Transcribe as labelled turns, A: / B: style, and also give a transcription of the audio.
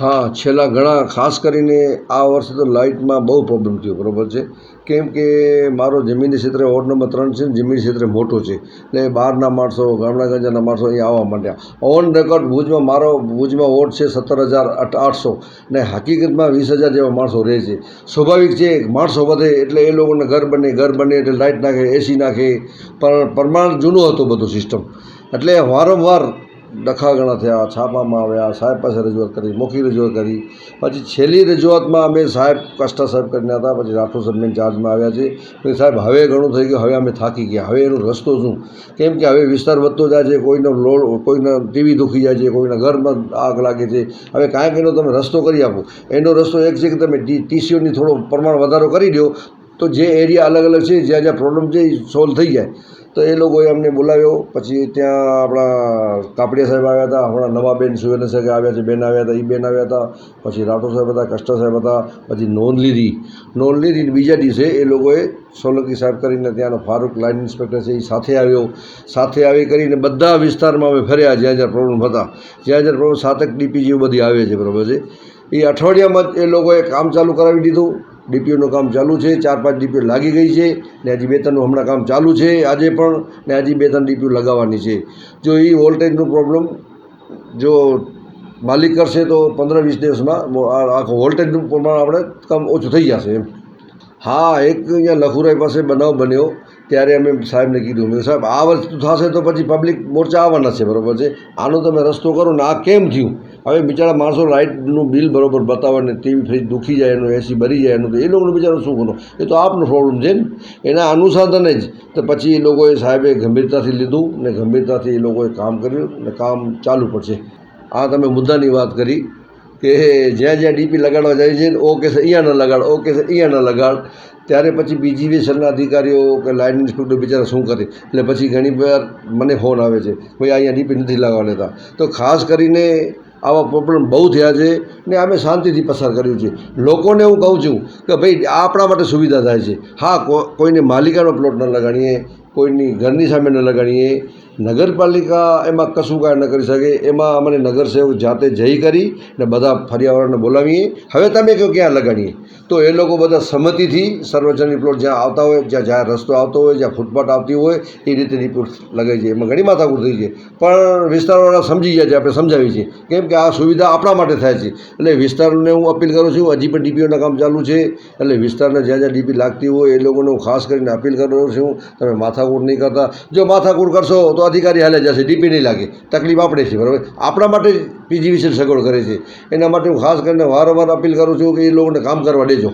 A: હા, છેલ્લા ઘણા, ખાસ કરીને આ વર્ષે તો લાઇટમાં બહુ પ્રોબ્લેમ થયો, બરાબર છે? કેમ કે મારો જમીનની ક્ષેત્ર વોર્ડ નંબર ત્રણ છે ને, જમીન ક્ષેત્ર મોટો છે. એટલે બહારના માણસો, ગામડા ગંજાના માણસો અહીંયા આવવા માંડ્યા. ઓન રેકોર્ડ ભુજમાં મારો, ભુજમાં વોટ છે સત્તર હજાર આઠસો. ને હકીકતમાં વીસ હજાર જેવા માણસો રહે છે. સ્વાભાવિક છે, માણસો વધે એટલે એ લોકોને ઘર બને ઘર બને, એટલે લાઇટ નાખે એસી નાખે. પણ પ્રમાણ જૂનું હતું બધું સિસ્ટમ એટલે વારંવાર ડખા ઘણા થયા, છાપામાં આવ્યા, સાહેબ પાસે રજૂઆત કરી, મોખી રજૂઆત કરી. પછી છેલ્લી રજૂઆતમાં અમે સાહેબ કષ્ટા સાહેબ કરીને હતા, પછી રાઠોડ સાહેબ ચાર્જમાં આવ્યા છે. કે સાહેબ, હવે ઘણું થઈ ગયું, હવે અમે થાકી ગયા, હવે એનો રસ્તો શું? કેમ કે હવે વિસ્તાર વધતો જાય છે, કોઈનો લોડ, કોઈના ટીવી દુખી જાય છે, કોઈના ઘરમાં આગ લાગે છે. હવે કાંઈક એનો તમે રસ્તો કરી આપો. એનો રસ્તો એક છે કે તમે ટીસીઓની થોડો પ્રમાણ વધારો કરી દો તો જે એરિયા અલગ અલગ છે, જ્યાં જ્યાં પ્રોબ્લેમ છે, એ સોલ્વ થઈ જાય. તો એ લોકોએ અમને બોલાવ્યો. પછી ત્યાં આપણા કાપડિયા સાહેબ આવ્યા હતા હમણાં નવા બેન સુવેન્દ્ર સાહેબ આવ્યા છે, બેન આવ્યા હતા એ બેન આવ્યા હતા. પછી રાઠોડ સાહેબ હતા, કષ્ટા સાહેબ હતા, પછી નોંધ લીધી. નોંધ લીધી બીજા દિવસે એ લોકોએ સોલંકી સાહેબ કરીને ત્યાંનો ફારૂક લાઇન ઇન્સ્પેક્ટર છે એ સાથે આવ્યો. સાથે આવી કરીને બધા વિસ્તારમાં અમે ફર્યા, જ્યાં જ્યાં પ્રોબ્લેમ હતા. જ્યાં જ્યાં પ્રોબ્લેમ સાતક ડીપી જેવું બધી આવે છે, બરાબર છે. એ અઠવાડિયામાં જ એ લોકોએ કામ ચાલુ કરાવી દીધું. ડીપીઓનું કામ ચાલુ છે. ચાર પાંચ ડીપીઓ લાગી ગઈ છે. ને હજી બે ત્રણનું હમણાં કામ ચાલુ છે. આજે પણ ને હજી બે ત્રણ ડીપીઓ લગાવવાની છે. જો એ વોલ્ટેજનું પ્રોબ્લેમ જો માલિક કરશે તો પંદર વીસ દિવસમાં આખો વોલ્ટેજનું પ્રમાણ આપણે કામ ઓછું થઈ જશે એમ. હા, એક અહીંયા લખુરાઈ પાસે બનાવ બન્યો. ત્યારે અમે સાહેબને કીધું. મેં સાહેબ, આ વસ્તુ થશે તો પછી પબ્લિક મોરચા આવવાના છે. બરાબર છે. આનો તમે રસ્તો કરો. ને આ કેમ થયું? હવે બિચારા માણસો લાઇટનું બિલ બરાબર બતાવે ને ટીવી ફ્રીજ દુખી જાય, એનું એસી ભરી જાય, એનું તો એ લોકોનું બિચારો શું કરો એ તો આપનો પ્રોબ્લેમ છે ને. એના અનુસાધને જ તો પછી એ લોકોએ સાહેબે ગંભીરતાથી લીધું ને ગંભીરતાથી એ લોકોએ કામ કર્યું ને કામ ચાલુ પડશે. આ તમે મુદ્દાની વાત કરી કે જ્યાં જ્યાં ડીપી લગાડવા જાય છે ઓકે કહેશે અહીંયા ન લગાડ, ઓ કહેશે અહીંયા ન લગાડ, ત્યારે પછી બીજીવીએસએલના અધિકારીઓ કે લાઇન ઇન્સ્પેક્ટર બિચારા શું કરે? એટલે પછી ઘણી વાર મને ફોન આવે છે, ભાઈ, અહીંયા ડીપી નથી લગાવવા લેતા તો ખાસ કરીને આવા પ્રોબ્લેમ બહુ થયા છે ને અમે શાંતિથી પસાર કર્યું છે. લોકોને હું કહું છું કે ભાઈ આ આપણા માટે સુવિધા થાય છે. હા કોઈને માલિકાનો પ્લોટ ન લગાડીએ કોઈની ઘરની સામે ન લગાડીએ. નગરપાલિકા એમાં કશું કાંઈ ન કરી શકે. એમાં અમને નગરસેવક જાતે જઈ કરી ને બધા ફરિયાવાળાને બોલાવીએ. હવે તમે કહો ક્યાં લગાડીએ? તો એ લોકો બધા સંમતિથી સર્વજનની પ્લોટ જ્યાં આવતા હોય, જ્યાં જ્યાં રસ્તો આવતો હોય, જ્યાં ફૂટપાથ આવતી હોય, એ રીતે રિપોર્ટ લગાવી છે એમાં ઘણી માથાકૂટ થઈ છે. પણ વિસ્તારવાળા સમજી ગયા છે, આપણે સમજાવી છીએ. કેમ કે આ સુવિધા આપણા માટે થાય છે. એટલે વિસ્તારને હું અપીલ કરું છું, હજી પણ ડીપીઓના કામ ચાલુ છે. એટલે વિસ્તારને જ્યાં જ્યાં ડીપી લાગતી હોય, એ લોકોને હું ખાસ કરીને અપીલ કરું છું, તમે માથાકૂટ નહીં કરતા. જો માથાકૂટ કરશો તો અધિકારી હાલે જશે ડીપી નહીં લાગે. તકલીફ આપણે છે, બરાબર? આપણા માટે પીજી વિશે સગવડ કરે છે. એના માટે હું ખાસ કરીને વારંવાર અપીલ કરું છું કે એ લોકોને કામ કરવા દેજો.